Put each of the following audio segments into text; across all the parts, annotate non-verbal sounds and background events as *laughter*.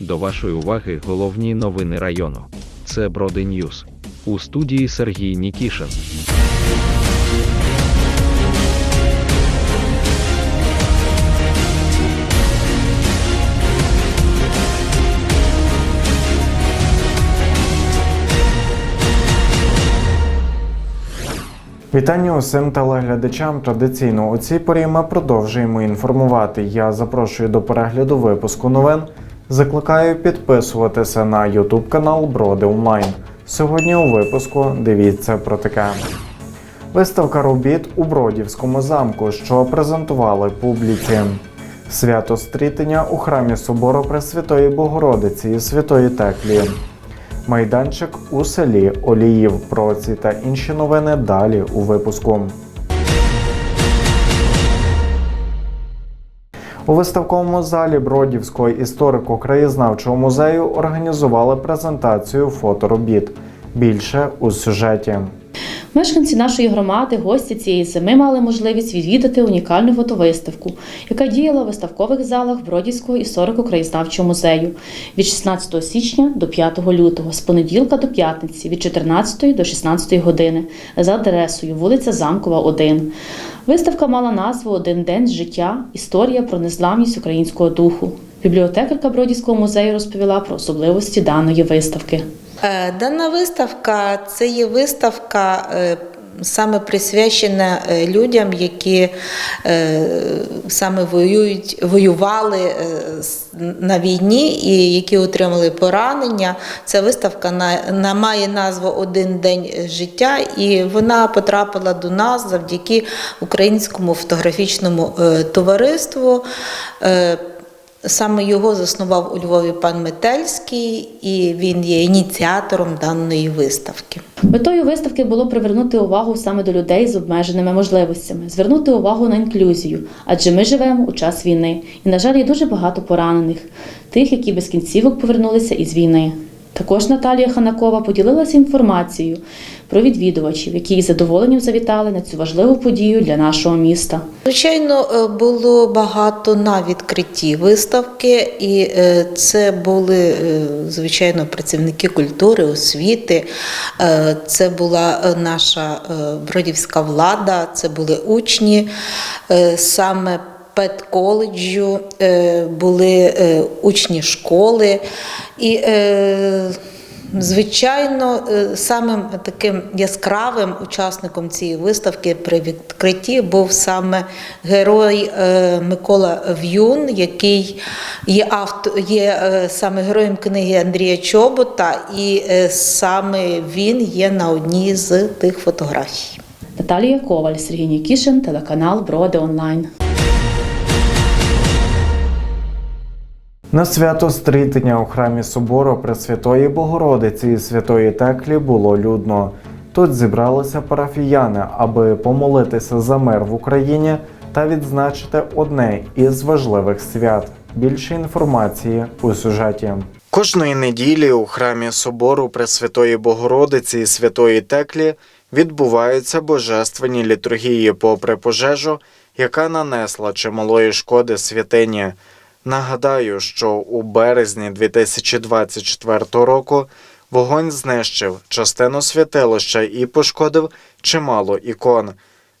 До вашої уваги головні новини району. Це Броди Ньюс. У студії Сергій Нікішин. Вітання усім телеглядачам. Традиційно у цій порі ми продовжуємо інформувати. Я запрошую до перегляду випуску новин. Закликаю підписуватися на YouTube канал Броди Онлайн. Сьогодні у випуску дивіться про таке. Виставка робіт у Бродівському замку, що презентували публіці. Свято стрітення у храмі Собору Пресвятої Богородиці і Святої Теклі. Майданчик у селі Оліїв. Про ці та інші новини далі у випуску. У виставковому залі Бродівського історико-краєзнавчого музею організували презентацію фоторобіт. Більше у сюжеті. Мешканці нашої громади, гості цієї зими мали можливість відвідати унікальну фотовиставку, яка діяла в виставкових залах Бродівського історико-краєзнавчого музею від 16 січня до 5 лютого, з понеділка до п'ятниці від 14 до 16 години за адресою вулиця Замкова, 1. Виставка мала назву Один день з життя. Історія про незламність українського духу. Бібліотекарка Бродівського музею розповіла про особливості даної виставки. Е, Дана виставка це є виставка. е, Саме присвячена е, людям, які саме воюють, воювали на війні і які отримали поранення. Ця виставка на, на має назву Один день життя, і вона потрапила до нас завдяки українському фотографічному товариству. Саме його заснував у Львові пан Метельський, і він є ініціатором даної виставки. Метою виставки було привернути увагу саме до людей з обмеженими можливостями, звернути увагу на інклюзію, адже ми живемо у час війни, і, на жаль, є дуже багато поранених, тих, які без кінцівок повернулися із війни. Також Наталія Ханакова поділилася інформацією про відвідувачів, які із задоволенням завітали на цю важливу подію для нашого міста. Звичайно, е, було багато на відкритті виставки, і е, це були е, звичайно працівники культури, освіти. Це була наша бродівська влада, це були учні саме педколеджу, е, були е, учні школи. І е, Звичайно, самим таким яскравим учасником цієї виставки при відкритті був саме герой Микола В'юн, який є авто, є саме героєм книги Андрія Чобота, і саме він є на одній з тих фотографій. Наталія Коваль, Сергій Нікішин, телеканал Броди Онлайн. На свято стрітення у храмі Собору Пресвятої Богородиці і Святої Теклі було людно. Тут зібралися парафіяни, аби помолитися за мир в Україні та відзначити одне із важливих свят. Більше інформації у сюжеті. Кожної неділі у храмі Собору Пресвятої Богородиці і Святої Теклі відбуваються божественні літургії попри пожежу, яка нанесла чималої шкоди святині. Нагадаю, що у березні 2024 року вогонь знищив частину святилища і пошкодив чимало ікон.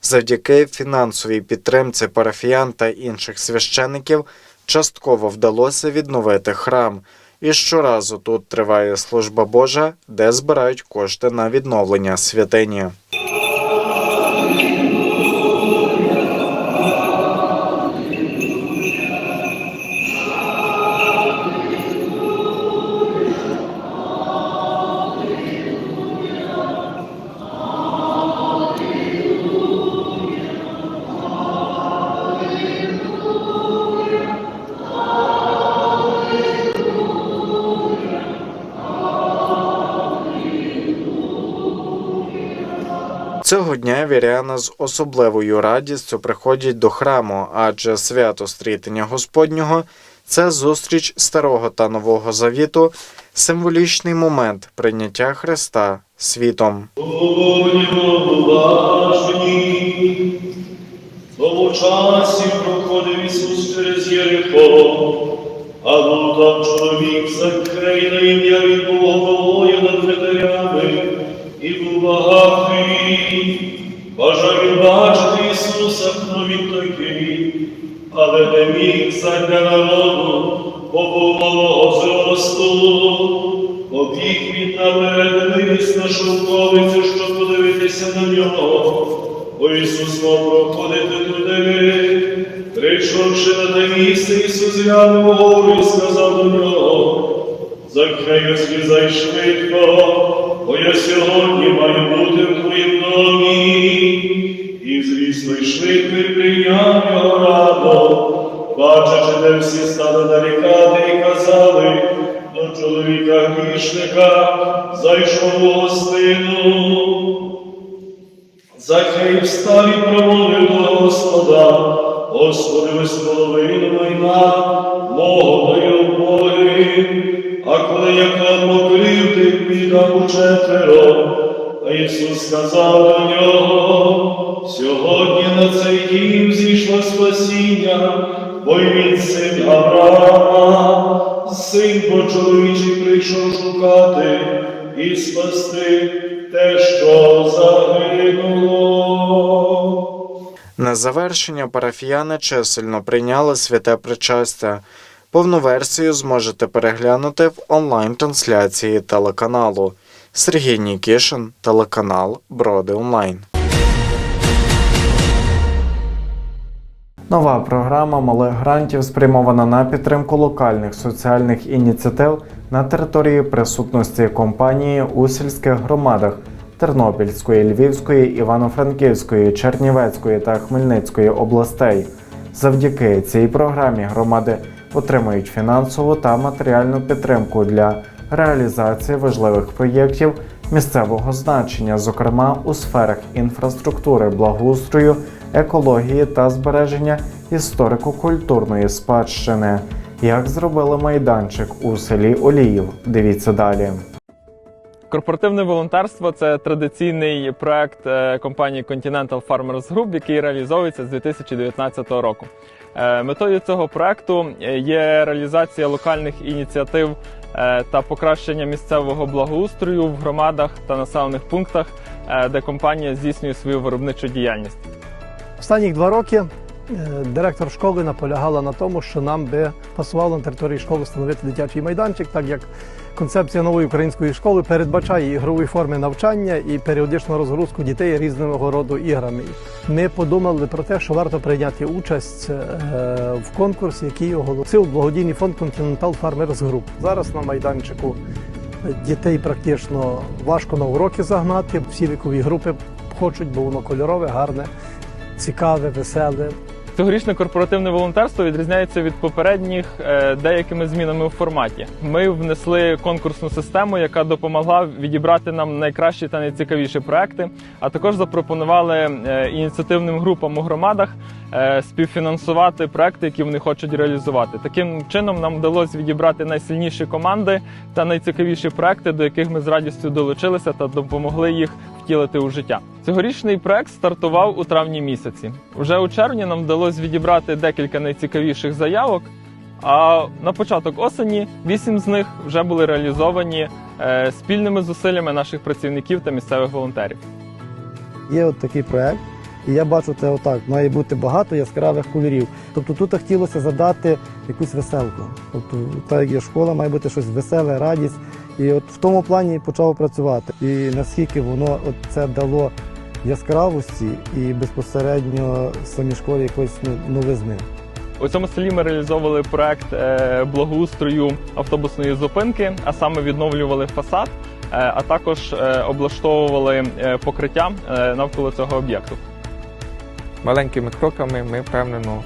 Завдяки фінансовій підтримці парафіян та інших священиків частково вдалося відновити храм. І щоразу тут триває служба Божа, де збирають кошти на відновлення святині. Цього дня віряни з особливою радістю приходять до храму, адже свято стрітення Господнього це зустріч старого та нового завіту, символічний момент прийняття Христа світом. Тому часі проходив Ісус через Єрихо, А був там чоловік Закхей на ім'я від Бога над ветерями, і був багатий. Бажав бачити Ісуса, хто він такий, але не міг задля народу, бо був малого зросту. Побіг він наперед на шовковицю, щоб подивитися на нього. Бо Ісус мав проходити туди. Прийшовши на те місце, Ісус глянув і сказав до нього, Закрию злізай швидко, бо я сьогодні маю бути в твоїм домі. І звісно, й швидко прийняв його радо, бачачи, де всі стали нарікати і казали, до чоловіка грішника зайшов у гостину. Захей встав і промовив до Господа, Господи, ось половину майна, мого даю Боги, а коли я кладмо кривди, віддам у четверо. А Ісус сказав до нього, сьогодні на цей дім зійшло спасіння, бо й він син Авраама, син бо чоловічий прийшов шукати і спасти те, що загинуло. На завершення парафіяни чисельно прийняли святе причастя. Повну версію зможете переглянути в онлайн-трансляції телеканалу. Сергій Нікішин, телеканал Броди Онлайн. Нова програма малих грантів спрямована на підтримку локальних соціальних ініціатив на території присутності компанії у сільських громадах Тернопільської, Львівської, Івано-Франківської, Чернівецької та Хмельницької областей. Завдяки цій програмі громади отримують фінансову та матеріальну підтримку для реалізації важливих проєктів місцевого значення, зокрема у сферах інфраструктури, благоустрою, екології та збереження історико-культурної спадщини. Як зробили майданчик у селі Оліїв? Дивіться далі. Корпоративне волонтерство це традиційний проект е, компанії Continental Farmers Group, який реалізовується з 2019 року. Е, Метою цього проекту є реалізація локальних ініціатив е, та покращення місцевого благоустрою в громадах та населених пунктах, е, де компанія здійснює свою виробничу діяльність. Останніх два роки е, директор школи наполягала на тому, що нам би пасувало на території школи встановити дитячий майданчик, так як концепція нової української школи передбачає ігрові форми навчання і періодичну розгрузку дітей різного роду іграми. Ми подумали про те, що варто прийняти участь е, в конкурсі, який оголосив благодійний фонд Continental Farmers Group. Зараз на майданчику дітей практично важко на уроки загнати. Всі вікові групи хочуть, бо воно кольорове, гарне цікаве, веселе. Цьогорічне корпоративне волонтерство відрізняється від попередніх е, деякими змінами в форматі. Ми внесли конкурсну систему, яка допомогла відібрати нам найкращі та найцікавіші проекти, а також запропонували е, ініціативним групам у громадах е, співфінансувати проекти, які вони хочуть реалізувати. Таким чином нам вдалося відібрати найсильніші команди та найцікавіші проекти, до яких ми з радістю долучилися та допомогли їх втілити у життя. Цьогорічний проект стартував у травні місяці. Уже у червні нам вдалося відібрати декілька найцікавіших заявок. А на початок осені вісім з них вже були реалізовані е, спільними зусиллями наших працівників та місцевих волонтерів. Є от такий проект, і я бачу це отак. Має бути багато яскравих кольорів. Тобто тут хотілося задати якусь веселку. Тобто, так як є школа, має бути щось веселе, радість. І от в тому плані почав працювати. І наскільки воно от це дало яскравості і безпосередньо самій школі якоїсь ну, новизни. У цьому селі ми реалізовували проект е, благоустрою автобусної зупинки, а саме відновлювали фасад, е, а також е, облаштовували покриття навколо цього об'єкту. маленькими кроками ми впевнено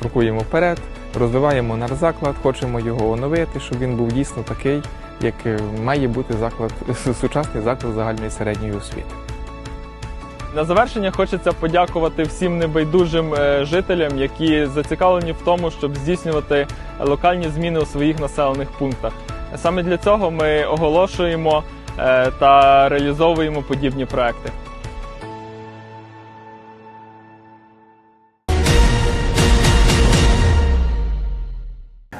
крокуємо вперед, розвиваємо наш заклад, хочемо його оновити, щоб він був дійсно такий, як е, має бути заклад, *laughs* сучасний заклад загальної середньої освіти. На завершення хочеться подякувати всім небайдужим е, жителям, які зацікавлені в тому, щоб здійснювати локальні зміни у своїх населених пунктах. Саме для цього ми оголошуємо е, та реалізовуємо подібні проекти.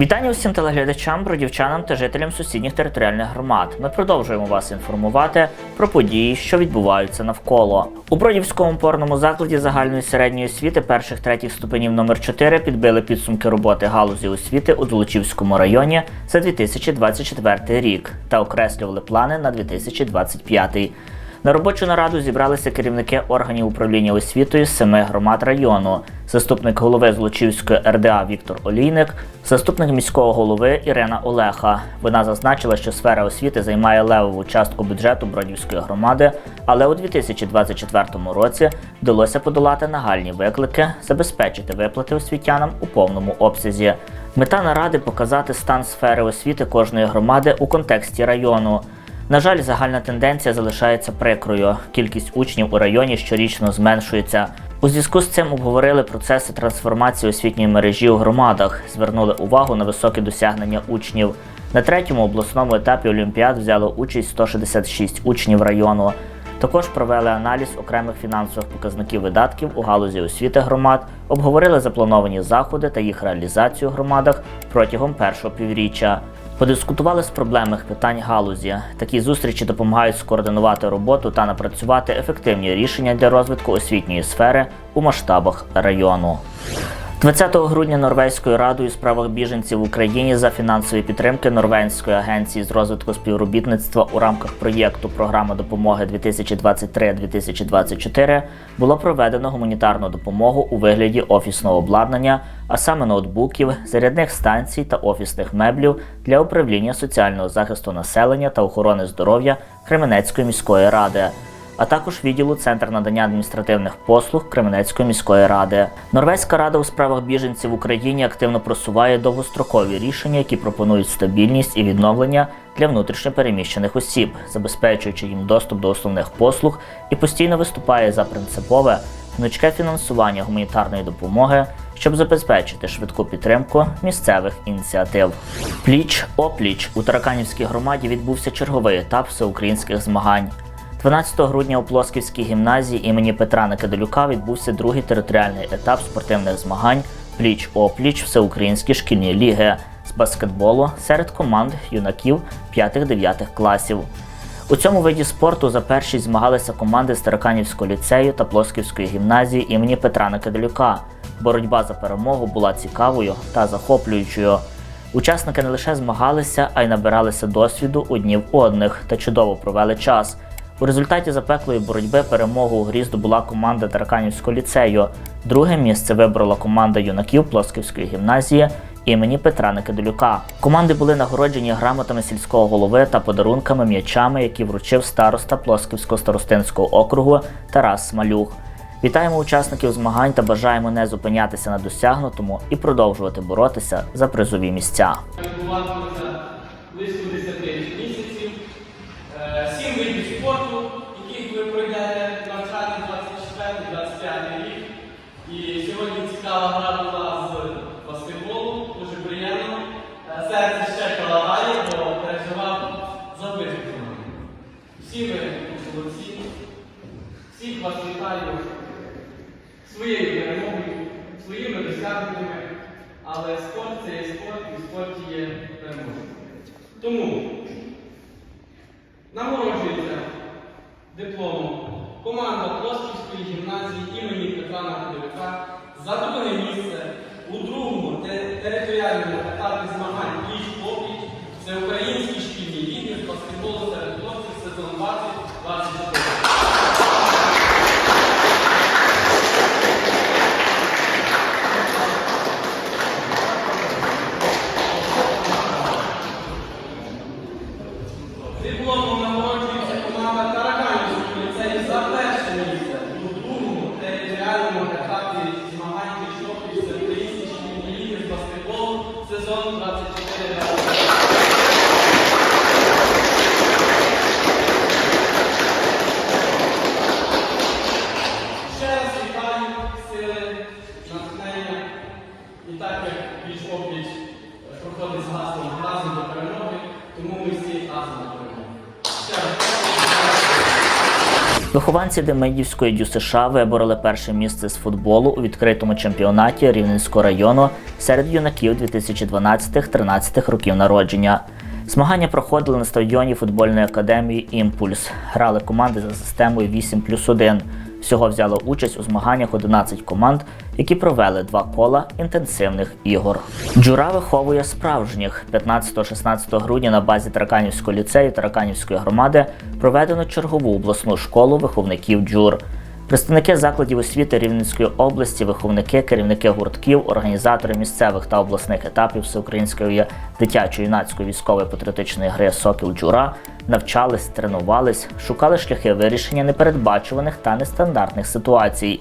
Вітання усім телеглядачам, бродівчанам та жителям сусідніх територіальних громад. Ми продовжуємо вас інформувати про події, що відбуваються навколо. У Бродівському опорному закладі загальної середньої освіти перших третіх ступенів номер 4 підбили підсумки роботи галузі освіти у Золочівському районі за 2024 рік та окреслювали плани на 2025. На робочу нараду зібралися керівники органів управління освітою семи громад району, заступник голови Злочівської РДА Віктор Олійник, заступник міського голови Ірина Олеха. Вона зазначила, що сфера освіти займає левову частку бюджету Бродівської громади, але у 2024 році вдалося подолати нагальні виклики, забезпечити виплати освітянам у повному обсязі. Мета наради показати стан сфери освіти кожної громади у контексті району. На жаль, загальна тенденція залишається прикрою. Кількість учнів у районі щорічно зменшується. У зв'язку з цим обговорили процеси трансформації освітньої мережі у громадах, звернули увагу на високі досягнення учнів. На третьому обласному етапі Олімпіад взяло участь 166 учнів району. Також провели аналіз окремих фінансових показників видатків у галузі освіти громад, обговорили заплановані заходи та їх реалізацію в громадах протягом першого півріччя. Подискутували з проблемних питань галузі. Такі зустрічі допомагають скоординувати роботу та напрацювати ефективні рішення для розвитку освітньої сфери у масштабах району. 20 грудня Норвезькою радою у справах біженців в Україні за фінансової підтримки Норвезької агенції з розвитку співробітництва у рамках проєкту Програма допомоги 2023-2024 було проведено гуманітарну допомогу у вигляді офісного обладнання, а саме ноутбуків, зарядних станцій та офісних меблів для управління соціального захисту населення та охорони здоров'я Кременецької міської ради а також відділу Центр надання адміністративних послуг Кременецької міської ради. Норвезька рада у справах біженців в Україні активно просуває довгострокові рішення, які пропонують стабільність і відновлення для внутрішньопереміщених осіб, забезпечуючи їм доступ до основних послуг і постійно виступає за принципове гнучке фінансування гуманітарної допомоги. Щоб забезпечити швидку підтримку місцевих ініціатив, пліч опліч у Тараканівській громаді відбувся черговий етап всеукраїнських змагань. 12 грудня у Плосківській гімназії імені Петра Некадолюка відбувся другий територіальний етап спортивних змагань пліч опліч всеукраїнські шкільні ліги з баскетболу серед команд юнаків 5-9 класів. У цьому виді спорту за першість змагалися команди з Тараканівського ліцею та Плосківської гімназії імені Петра Некадолюка. Боротьба за перемогу була цікавою та захоплюючою. Учасники не лише змагалися, а й набиралися досвіду одні в одних та чудово провели час. У результаті запеклої боротьби перемогу у грі здобула команда Тараканівського ліцею. Друге місце вибрала команда юнаків Плосківської гімназії імені Петра Никидолюка. Команди були нагороджені грамотами сільського голови та подарунками м'ячами, які вручив староста Плосківського старостинського округу Тарас Смалюх. Вітаємо учасників змагань та бажаємо не зупинятися на досягнутому і продовжувати боротися за призові місця. відбуватиметься близько 10 місяців. Е, Сім видів спорту, яких ви пройдете навчання 24-25 рік. І сьогодні цікава гра була з баскетболу, дуже приємно. Е, Серце ще калагає, бо переживав за близько. Всі ви молодці, всіх вас вітаю своєю перемогою, своїми досягненнями. Але спорт це є спорт, і в є перемога. Тому нагороджується дипломом команда Плосківської гімназії імені Петра Накадовика за друге місце у другому територіальному етапі змагань пліч попліч це українські шкільні ліги з баскетболу серед хлопців сезон 20-24. сезон 24 Ще раз вітаю сили, натхнення і так як більш опліч проходить з гаслом разом до перемоги, тому ми всі разом до перемоги. Ще раз. Вихованці Демидівської ДЮСШ вибороли перше місце з футболу у відкритому чемпіонаті Рівненського району серед юнаків 2012-13 років народження. Змагання проходили на стадіоні футбольної академії Імпульс. Грали команди за системою 8 плюс 1. Всього взяло участь у змаганнях 11 команд, які провели два кола інтенсивних ігор. Джура виховує справжніх 15-16 грудня на базі Тараканівського ліцею Тараканівської громади проведено чергову обласну школу виховників джур. Представники закладів освіти Рівненської області, виховники, керівники гуртків, організатори місцевих та обласних етапів всеукраїнської дитячо-юнацької військової патріотичної гри Сокіл Джура навчались, тренувались, шукали шляхи вирішення непередбачуваних та нестандартних ситуацій.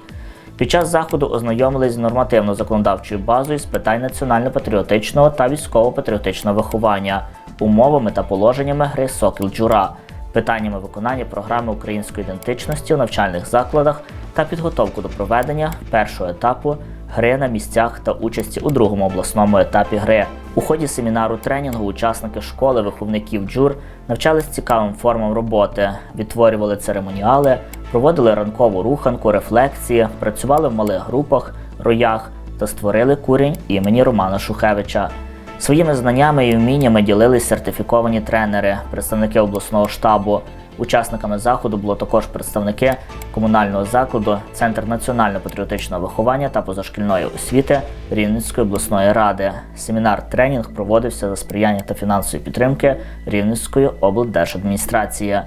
Під час заходу ознайомились з нормативно-законодавчою базою з питань національно-патріотичного та військово-патріотичного виховання, умовами та положеннями гри Сокіл Джура, питаннями виконання програми української ідентичності у навчальних закладах та підготовку до проведення першого етапу гри на місцях та участі у другому обласному етапі гри. У ході семінару тренінгу учасники школи виховників джур навчались цікавим формам роботи, відтворювали церемоніали, проводили ранкову руханку, рефлексії, працювали в малих групах, роях та створили курінь імені Романа Шухевича. Своїми знаннями і вміннями ділились сертифіковані тренери, представники обласного штабу. Учасниками заходу було також представники комунального закладу, Центр національно-патріотичного виховання та позашкільної освіти Рівненської обласної ради. Семінар-тренінг проводився за сприяння та фінансової підтримки Рівненської облдержадміністрації.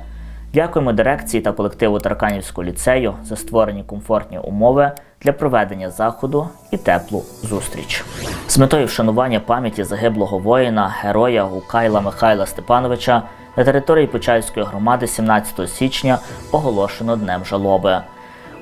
Дякуємо дирекції та колективу Тарканівського ліцею за створені комфортні умови для проведення заходу і теплу зустріч. З метою вшанування пам'яті загиблого воїна, героя Гукайла Михайла Степановича на території Почаївської громади 17 січня оголошено Днем жалоби.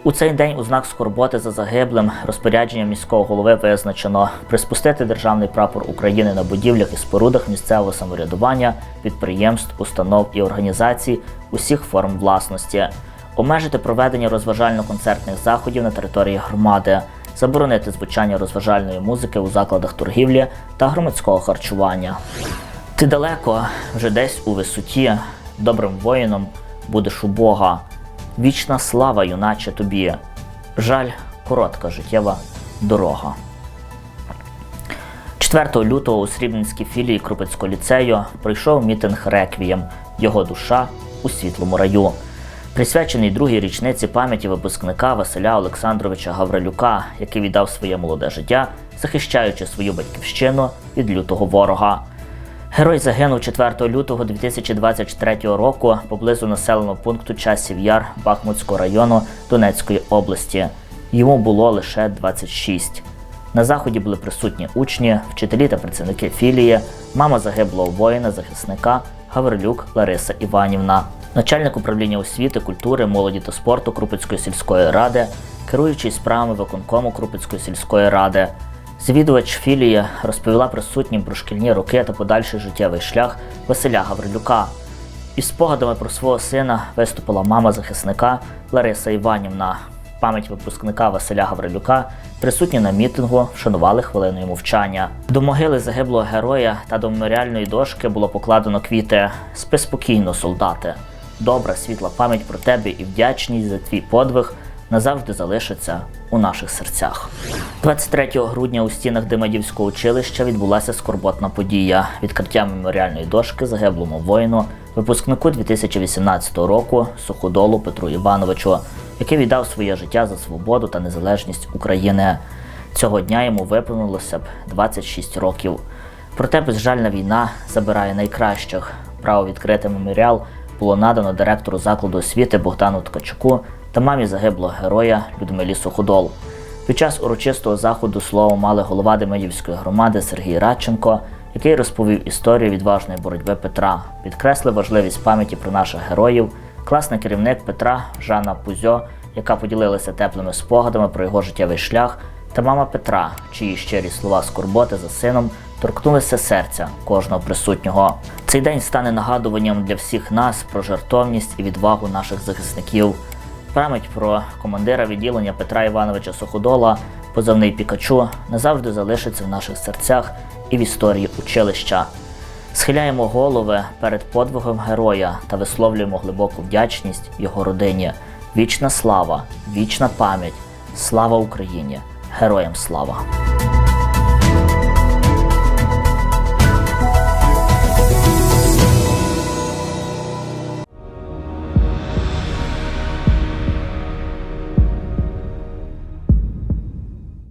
У цей день у знак скорботи за загиблим розпорядженням міського голови визначено приспустити державний прапор України на будівлях і спорудах місцевого самоврядування, підприємств, установ і організацій усіх форм власності, обмежити проведення розважально-концертних заходів на території громади, заборонити звучання розважальної музики у закладах торгівлі та громадського харчування. Ти далеко, вже десь у висоті, добрим воїном будеш у Бога. Вічна слава, юначе тобі. Жаль, коротка життєва дорога. 4 лютого у Срібненській філії Крупецького ліцею пройшов мітинг Реквієм Його душа у світлому раю, присвячений другій річниці пам'яті випускника Василя Олександровича Гаврилюка, який віддав своє молоде життя, захищаючи свою батьківщину від лютого ворога. Герой загинув 4 лютого 2023 року поблизу населеного пункту Часів Яр Бахмутського району Донецької області. Йому було лише 26. На заході були присутні учні, вчителі та працівники філії, мама загиблого воїна-захисника Гаврилюк Лариса Іванівна, начальник управління освіти, культури, молоді та спорту Крупицької сільської ради, керуючий справами виконкому Крупицької сільської ради. Завідувач філії розповіла присутнім про шкільні роки та подальший життєвий шлях Василя Гаврилюка. Із спогадами про свого сина виступила мама захисника Лариса Іванівна. Пам'ять випускника Василя Гаврилюка присутні на мітингу вшанували хвилиною мовчання. До могили загиблого героя та до меморіальної дошки було покладено квіти. Спи спокійно, солдати. Добра світла пам'ять про тебе і вдячність за твій подвиг назавжди залишиться у наших серцях. 23 грудня у стінах Демидівського училища відбулася скорботна подія відкриття меморіальної дошки загиблому воїну, випускнику 2018 року суходолу Петру Івановичу, який віддав своє життя за свободу та незалежність України. Цього дня йому виповнилося б 26 років. Проте безжальна війна забирає найкращих. Право відкрити меморіал було надано директору закладу освіти Богдану Ткачуку та мамі загиблого героя Людмилі Суходол. Під час урочистого заходу слово мали голова Демидівської громади Сергій Радченко, який розповів історію відважної боротьби Петра, підкреслив важливість пам'яті про наших героїв, класний керівник Петра Жанна Пузьо, яка поділилася теплими спогадами про його життєвий шлях, та мама Петра, чиї щирі слова скорботи за сином торкнулися серця кожного присутнього. Цей день стане нагадуванням для всіх нас про жертовність і відвагу наших захисників. Пам'ять про командира відділення Петра Івановича Суходола, позивний Пікачу, назавжди залишиться в наших серцях і в історії училища. Схиляємо голови перед подвигом героя та висловлюємо глибоку вдячність його родині. Вічна слава, вічна пам'ять, слава Україні! Героям слава!